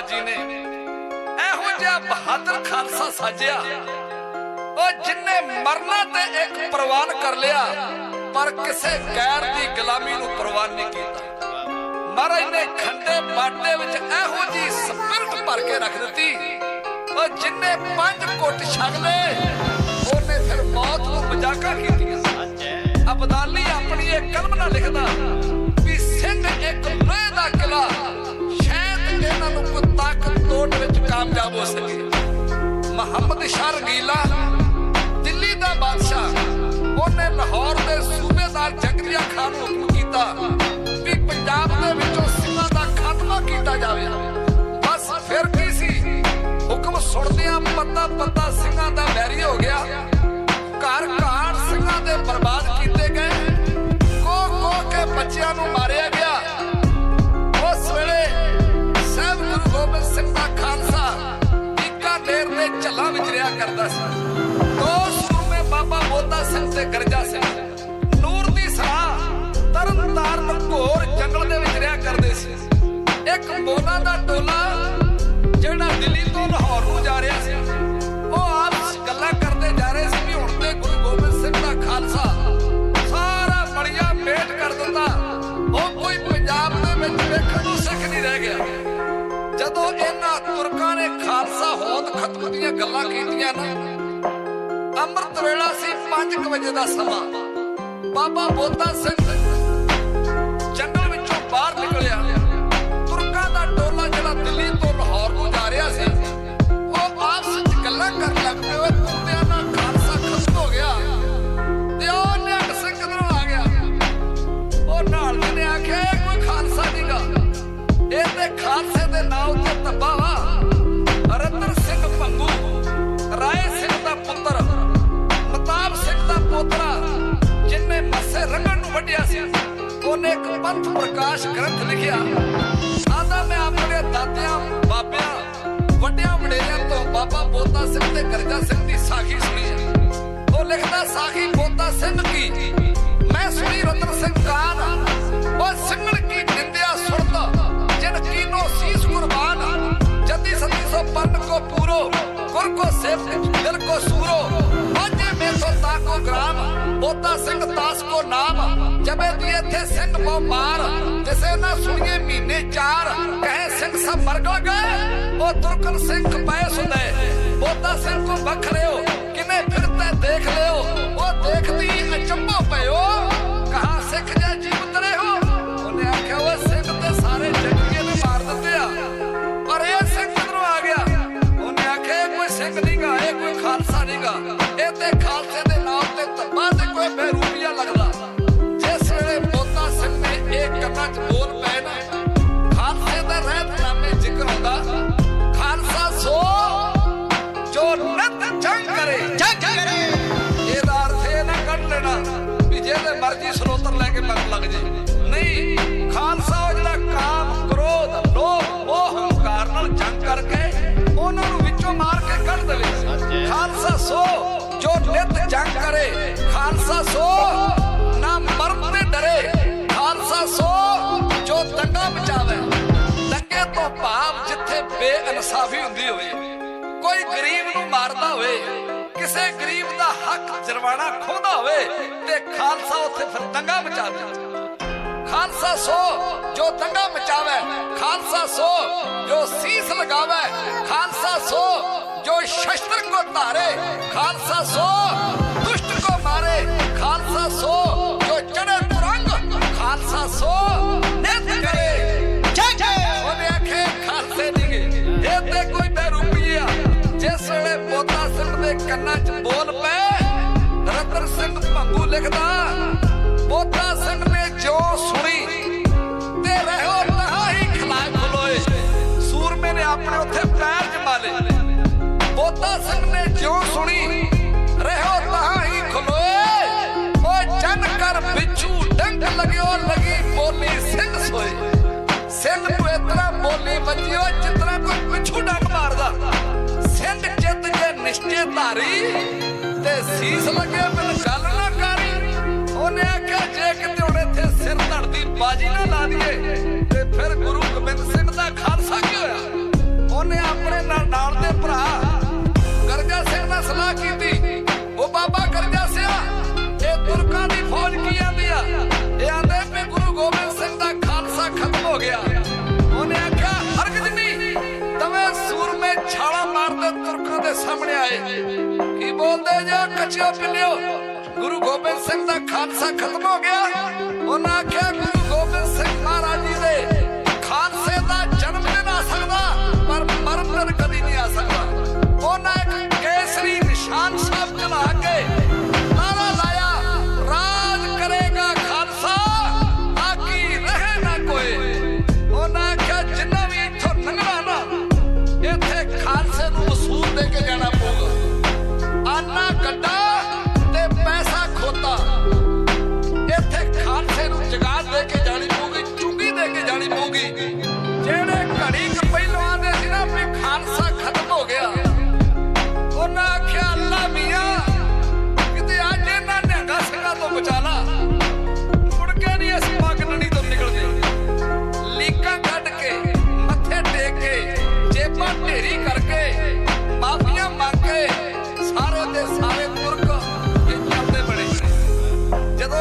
ਮਹਾਰਾਜ ਜੀ ਨੇ। ਇਹੋ ਜਿਹਾ ਬਹਾਦਰ ਖਾਲਸਾ ਸਾਜਿਆ। ਉਹ ਜਿੰਨੇ ਮਰਨਾ ਤੇ ਇੱਕ ਪ੍ਰਵਾਨ ਕਰ ਲਿਆ, ਪਰ ਕਿਸੇ ਗੈਰ ਦੀ ਗੁਲਾਮੀ ਨੂੰ ਪ੍ਰਵਾਨ ਨਹੀਂ ਕੀਤਾ। ਮਹਾਰਾਜ ਨੇ ਖੰਡੇ ਬਾਟੇ ਵਿੱਚ ਇਹੋ ਜੀ ਸਪਿਰਟ ਭਰ ਕੇ ਰੱਖ ਦਿੱਤੀ। ਉਹ ਜਿੰਨੇ ਪੰਜ ਕੁੱਟ ਛਕ ਲਏ ਉਹਨੇ ਫਿਰ ਮੌਤ ਨੂੰ ਮਜ਼ਾਕਾ ਕੀਤੀਆਂ। ਅਬਦਾਲੀ ਆਪਣੀ ਇਹ ਕਲਮ ਨਾਲ ਲਿਖਦਾ, ਵੀ ਸਿੰਘ ਇੱਕ ਹੋ ਸਕੇ ਮੁਹੰਮਦ ਸ਼ਾਹ ਰੰਗੀਲਾ, ਦਿੱਲੀ ਦਾ ਬਾਦਸ਼ਾਹ। ਉਹਨੇ ਲਾਹੌਰ ਦੇ ਸੂਬੇਦਾਰ ਜਕਰੀਆ ਖਾਨ ਨੂੰ ਹੁਕਮ ਕੀਤਾ ਵੀ ਪੰਜਾਬ ਇੱਕ ਦਾ ਟੋਲਾ ਜਿਹੜਾ ਦਿੱਲੀ ਤੋਂ ਲਾਹੌਰ ਨੂੰ ਜਾ ਰਿਹਾ ਸੀ, ਉਹ ਆਪਸ ਗੱਲਾਂ ਕਰਦੇ ਜਾ ਰਹੇ ਸੀ ਵੀ ਹੁਣ ਤੇ ਗੁਰੂ ਗੋਬਿੰਦ ਸਿੰਘ ਦਾ ਖਾਲਸਾ ਸਾਰਾ ਬੜੀਆ ਮੇਟ ਕਰ ਦਿੰਦਾ ਉਹ ਕੋਈ ਪੰਜਾਬ ਦੇ ਵਿੱਚ ਵੇਖਣ ਨੂੰ ਸਿੱਖ ਨਹੀਂ ਰਹਿ ਗਿਆ। ਜਦੋਂ ਇਹਨਾਂ ਤੁਰਕਾਂ ਨੇ ਖਾਲਸਾ ਹੋਂਦ ਖਤਮ ਦੀਆਂ ਗੱਲਾਂ ਕੀਤੀਆਂ ਨਾ, ਅੰਮ੍ਰਿਤ ਵੇਲਾ ਸੀ 5 ਵਜੇ ਦਾ ਸਮਾਂ। ਬਾਬਾ ਬੋਤਾ ਸਿੰਘ ਪੰਥ ਪ੍ਰਕਾਸ਼ ਗ੍ਰੰਥ ਲਿਖਿਆ। ਆਦਾ ਮੈਂ ਆਪਣੇ ਦਾਦਿਆਂ ਬਾਬਿਆਂ, ਵੱਡਿਆਂ ਵਡੇਰਿਆਂ ਤੋਂ ਬਾਬਾ ਬੋਤਾ ਸਿੰਘ ਤੇ ਗਰਜਾ ਸਿੰਘ ਦੀ ਸਾਖੀ ਸੁਣੀ ਉਹ ਲਿਖਦਾ, ਸਾਖੀ ਬੋਤਾ ਸਿੰਘ ਕੀ? ਮੈਂ ਸੁਣੀ ਰਤਨ ਸਿੰਘ ਕਾਨ ਉਹ ਸਿੰਘਣ ਕੀ ਨਿੰਦਿਆ ਸੁਣਦਾ? ਜਿਨ ਕੀਨੋ ਸੀਸ ਕੁਰਬਾਨ। ਜਦੀ ਸਤੀ ਸੋ ਪੰਨ ਕੋ ਪੂਰੋ, ਗੁਰ ਕੋ ਸੇਵ ਦਿਲ ਕੋ ਸੂਰੋ। ਵਾਜੇ ਸਿੰਘ ਕੋ ਨਾਮ। ਜਬੇ ਦੀ ਇੱਥੇ ਸਿੰਘ ਬੋ ਮਾਰ ਜਿਸੇ ਨਾ ਸੁਣੀਏ ਮਹੀਨੇ ਚਾਰ। ਕਹੇ ਸਿੰਘ ਸਭ ਮਰ ਗਏ, ਉਹ ਤੁਰਕਨ ਸਿੰਘ ਪੈ ਸੁਦੇ। ਬੋਤਾ ਸਿੰਘ ਕੋ ਬਖ ਕਿਨੇ ਫਿਰਤੇ ਦੇਖ ਲਿਓ। ਉਹ ਦੇਖਦੀ ਅਚੰਭੋ ਪਇਓ। ਕਹਾ ਸਿੱਖ ਜੇ ਜੀਵ ਤਰੇ ਹੋ ਉਹਨੇ ਆਖਿਆ ਉਹ ਸਿੰਘ ਤੇ ਸਾਰੇ ਜੰਗੀਏ ਨੇ ਮਾਰ ਦਿੱਤੇ ਆ। ਪਰ ਇਹ ਸਿੰਘ ਕਿਧਰੋਂ ਆ ਗਿਆ? ਉਹਨੇ ਆਖਿਆ, ਇਹ ਕੋਈ ਸਿੰਘ ਨਹੀਂਗਾ ਇਹ ਕੋਈ ਖਾਲਸਾ ਨਹੀਂਗਾ ਗਾ ਜੋ ਨਿਤ ਜੰਗ ਕਰੇ। ਜੰਗ ਕਰੇ। ਇਹਦਾ ਅਰਥ ਇਹ ਨਾ ਕੱਢ ਲੈਣਾ ਵੀ ਜਿਹਦੇ ਮਰਜ਼ੀ ਸਰੋਤਰ ਲੈ ਕੇ ਮਗਰ ਲੱਗ ਜੇ। ਨਹੀਂ ਖਾਲਸਾ ਉਹ ਜਿਹੜਾ ਕਾਮ ਕ੍ਰੋਧ ਲੋਭ ਮੋਹ ਹੰਕਾਰ ਨਾਲ ਜੰਗ ਕਰਕੇ ਉਹਨਾਂ ਨੂੰ ਵਿੱਚੋਂ ਮਾਰ ਕੇ ਕੱਢ ਦੇਵੇ। ਖਾਲਸਾ ਸੋ ਜੋ ਨਿਤ ਜੰਗ ਕਰੇ ਖਾਲਸਾ ਸੋ ਨਾ ਮਰਨ ਤੇ ਡਰੇ। ਖਾਲਸਾ ਸੋ ਜੋ ਦੰਗਾ ਦੰਗੇ ਤੋਂ ਭਾਵ ਜਿੱਥੇ ਬੇਇਨਸਾਫੀ ਹੁੰਦੀ ਹੋਵੇ। ਕੋਈ ਗਰੀਬ ਨੂੰ ਮਾਰਦਾ ਹੋਵੇ, ਕਿਸੇ ਗਰੀਬ ਦਾ ਹੱਕ ਜਰਵਾਣਾ ਖੋਦਾ ਹੋਵੇ, ਤੇ ਖਾਲਸਾ ਉੱਥੇ ਫਿਰ ਦੰਗਾ ਮਚਾ ਦਿੰਦਾ ਖਾਲਸਾ ਸੋ ਜੋ ਦੰਗਾ ਮਚਾਵੇ, ਖਾਲਸਾ ਸੋ ਜੋ ਸੀਸ ਲਗਾਵੇ, ਖਾਲਸਾ ਸੋ ਜੋ ਸ਼ਸਤਰ ਕੋ ਧਾਰੇ, ਖਾਲਸਾ ਸੋ ਕੰਨਾਂ 'ਚ ਬੋਲ ਪਏ ਰਤਨ ਸਿੰਘ ਭੰਗੂ ਲਿਖਦਾ ਬੋਤਾ ਸਿੰਘ ਨੇ ਜੋ ਸੁਣੀ, ਤੇ ਰਹਿਓ ਤਹਾਂ ਹੀ ਖਲੋਏ। ਸੂਰਮੇ ਨੇ ਆਪਣੇ ਉੱਥੇ ਪੈਰ ਜਮਾ ਬੋਤਾ ਸਿੰਘ ਨੇ ਜੋ ਸੁਣੀ, ਰਹਿਓ ਤਹਾਂ ਖਲੋਏ। ਓ ਜਨ ਕਰ ਬਿੱਛੂ ਡੰਗ ਲਗਿਓ, ਲਗੀ ਬੋਲੀ ਸਿੰਘ ਸੋਏ। ਸਿੰਘ ਨੂੰ ਇਤਨਾ ਬੋਲੀ ਵੱਜਿਓ ਜਿਤਨਾ ਨਿਸ਼ਚੇ ਧਾਰੀ ਤੇ ਸੀਸ ਲੱਗੇ ਬਿਨ ਗੱਲ ਨਾ ਕਰੀ। ਉਹਨੇ ਆਖਿਆ, ਜੇ ਕਿਤੇ ਹੁਣ ਇੱਥੇ ਸਿਰ ਧੜਦੀ ਬਾਜੀ ਨਾ ਲਾ ਦਈਏ, ਤੇ ਫਿਰ ਗੁਰੂ ਗੋਬਿੰਦ ਸਿੰਘ ਦਾ ਖਾਲਸਾ ਕੀ ਹੋਇਆ? ਉਹਨੇ ਆਪਣੇ ਨਾਲ ਨਾਲ ਦੇ ਭਰਾ ਗਰਜਾ ਸਿੰਘ ਦਾ ਸਲਾਹ ਕੀਤੀ। ਉਹ ਬਾਬਾ ਗਰਜਾ ਸਿੰਘ ਇਹ ਤੁਰਕਾਂ ਦੀ ਫੌਜ ਕੀ ਆਂਦੀ ਆ? ਇਹ ਆਂਦੇ ਵੀ ਗੁਰੂ ਗੋਬਿੰਦ ਸਿੰਘ ਦਾ ਖਾਲਸਾ ਖਤਮ ਹਾਏ ਕੀ ਬੋਲਦੇ ਜਾ? ਕੱਚਿਆ ਪਿੱਲਿਓ ਗੁਰੂ ਗੋਬਿੰਦ ਸਿੰਘ ਦਾ ਖਾਲਸਾ ਖਤਮ ਹੋ ਗਿਆ। ਉਹਨਾਂ ਆਖਿਆ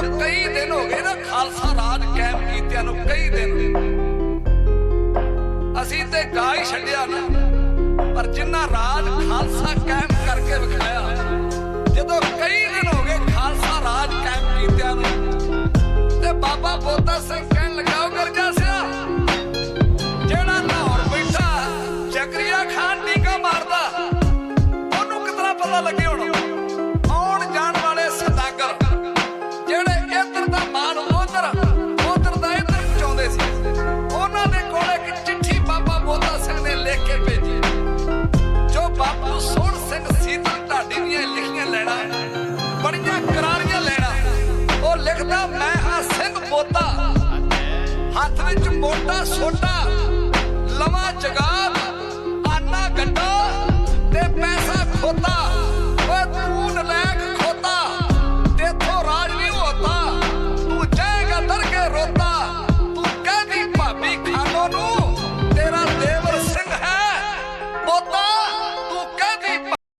ਕਈ ਦਿਨ ਹੋ ਗਏ ਨਾ ਖਾਲਸਾ ਰਾਜ ਕਾਇਮ ਕੀਤਿਆਂ ਨੂੰ, ਕਈ ਦਿਨ। ਅਸੀਂ ਤੇ ਗਾ ਹੀ ਛੱਡਿਆ ਨਾ, ਪਰ ਜਿੰਨਾ ਰਾਜ ਖਾਲਸਾ ਕਾਇਮ ਕਰਕੇ ਵਿਖਾਇਆ, ਜਦੋਂ ਕਈ ਦਿਨ ਹੋ ਗਏ ਬੜੀਆਂ ਕਰਾਰੀਆਂ ਲੈਣਾ। ਉਹ ਲਿਖਦਾ, ਮੈਂ ਆ ਸਿੰਘ ਬੋਤਾ ਹੱਥ ਵਿੱਚ ਮੋਟਾ ਸੋਟਾ ਲਵਾ ਜਗਾ